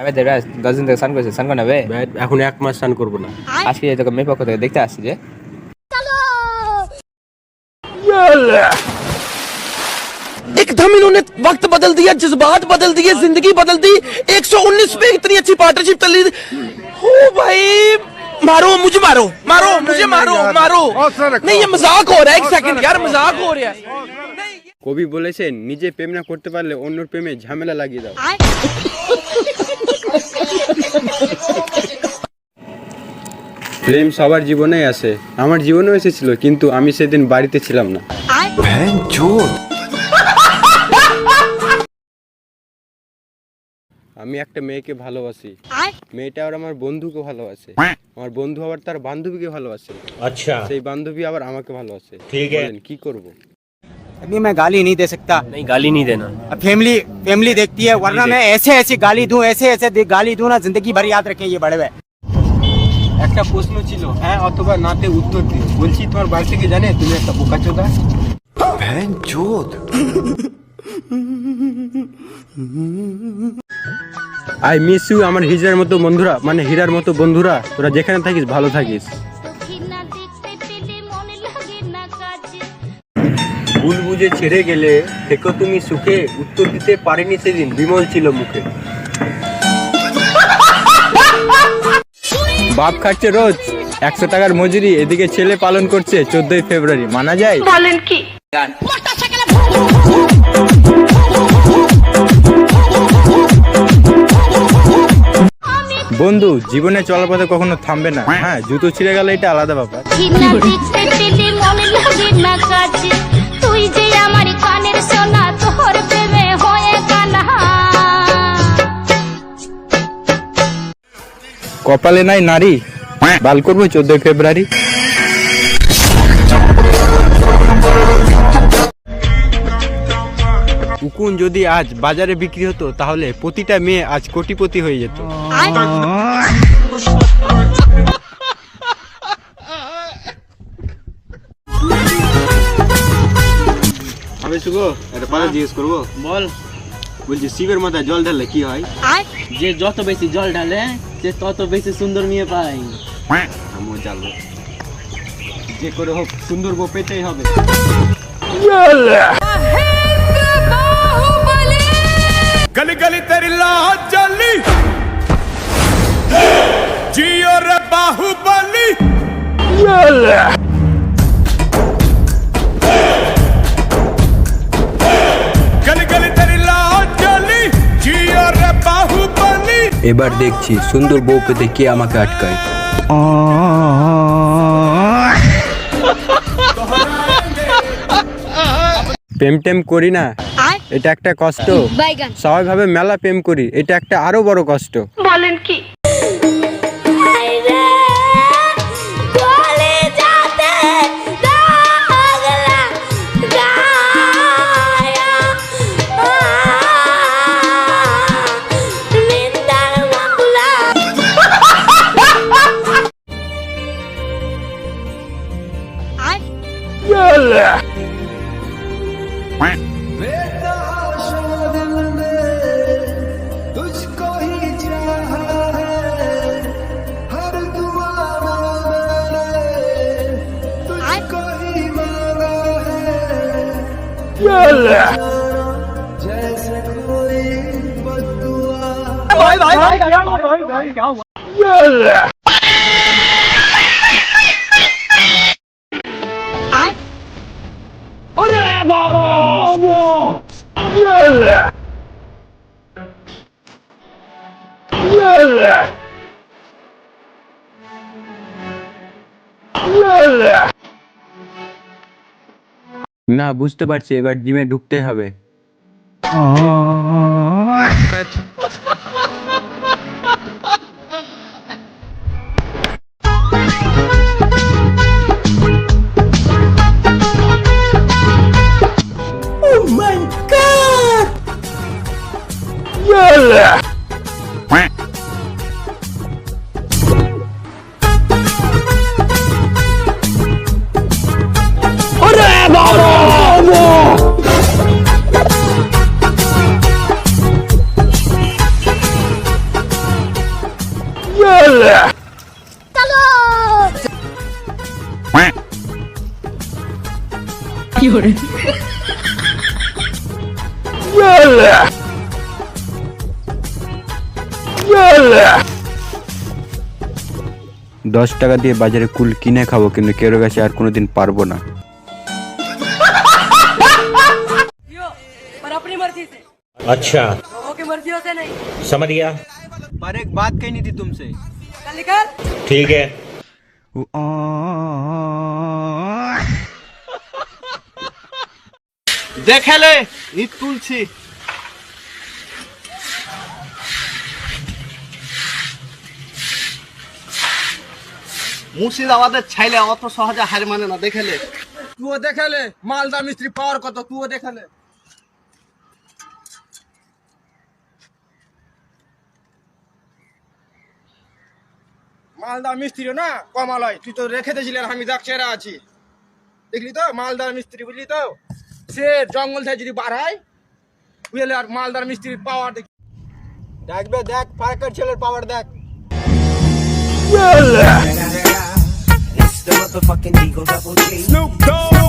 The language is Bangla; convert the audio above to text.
আমি দেবে দশ দিন থেকে স্নান করছি স্নান করে নেবে ব্যাট এখন এক মাস স্নান করবো না আজকে তোকে মেয়ে পক্ষ থেকে দেখতে আসছি যে एकदम इन्होंने वक्त बदल दिया जज्बात बदल दिए जिंदगी बदल दी 119 पे इतनी अच्छी पार्टनरशिप चल रही हो भाई मारो मुझे मारो मारो मुझे मारो मारो नहीं ये मजाक हो रहा है एक सेकंड यार मजाक हो रहा है কবি বলেছেন নিজে প্রেম না করতে পারলে অন্যর প্রেমে ঝামেলা লাগিয়ে দাও প্রেম সবার জীবনে আসে আমার জীবনেও এসেছিল কিন্তু আমি সেদিন বাড়িতে ছিলাম না। আমি একটা মেয়েকে ভালোবাসি। মেয়েটা আর আমার বন্ধুকে ভালোবাসে। আমার বন্ধু আবার তার বান্ধবীকে ভালোবাসে। আচ্ছা। সেই বান্ধবী আবার আমাকে ভালোবাসে। ঠিক আছে। কি করব? अभी मैं गाली नहीं दे सकता नहीं गाली नहीं देना अब फैमिली फैमिली देखती है वरना मैं ऐसे ऐसी गाली दूं ऐसे ऐसे दे- गाली दूं ना जिंदगी भर याद रखे ये बड़े हुए একটা প্রশ্ন ছিল হ্যাঁ অথবা নাতে উত্তর দিও বলছি তোমার বাড়ি থেকে জানে তুমি একটা বোকাচোদা আই মিস ইউ আমার হিজড়ার মতো বন্ধুরা মানে হীরার মতো বন্ধুরা তোরা যেখানে থাকিস ভালো থাকিস বুঝে ছেড়ে গেলে থেকো তুমি সুখে উত্তর দিতে পারিনি সেদিন বিমল ছিল মুখে। বাপ খাচ্ছে রোজ একশো টাকার মজুরি এদিকে ছেলে পালন করছে চোদ্দই ফেব্রুয়ারি মানা যায়? বলেন কি? বন্ধু জীবনে চলার পথে কখনো থামবে না। হ্যাঁ জুতো ছিঁড়ে গেলে এটা আলাদা ব্যাপার। কপালে নাই নারী। বাল করব চোদ্দই ফেব্রুয়ারি। উকুন যদি আজ বাজারে বিক্রি হতো তাহলে প্রতিটা মেয়ে আজ কোটিপতি হয়ে যেত। আমি শুগো একটা কথা জিজ্ঞেস করব? বল। বলছি শিবের মাথায় জল ঢাললে কি হয়? যে যত বেশি জল ঢালে সে তত বেশি সুন্দর মেয়ে পায় আমিও জানবো যে করে হোক সুন্দর বউ পেতেই হবে गली गली तेरी लाह जली जियो रे बाहुबली এবার দেখছি সুন্দর বউ পেতে কে আমাকে আটকায়। প্রেম টেম করি না এটা একটা কষ্ট। সবাই ভাবে মেলা প্রেম করি এটা একটা আরও বড় কষ্ট। বলে भाई भाई भाई क्या भाई भाई क्या না বুঝতে পারছি এবার জিমে ঢুকতে হবে Oh my god! Yalla! দশ টাকা দিয়ে বাজারে কুল কিনে খাবো কিন্তু কেউ কাছে আর কোনোদিন পারবো না पर अपनी मर्जी से अच्छा लोगों की मर्जियों से नहीं समझ गया पर एक बात कहनी थी तुमसे चल निकल ठीक है দেখেলে ইট তুলছি। মুর্শিদাবাদের ছাইলে অত সহজে হার মানে না, দেখেলে। তুইও দেখালে, মালদা মিস্ত্রি পাওয়ার কত তুও দেখালে। মালদা মিস্ত্রি না কমালয় তুই তো রেখে দিয়েছিলি আমি দেখ চেরা আছি। দেখলি তো? মালদার মিস্ত্রি, বুঝলি তো? সে জঙ্গল থেকে যদি বার হয় বুঝলে? আর মালদার মিস্ত্রির পাওয়ার দেখি। দেখবে দেখ ফারাক্কার ছেলের পাওয়ার দেখ। Snoop Dogg.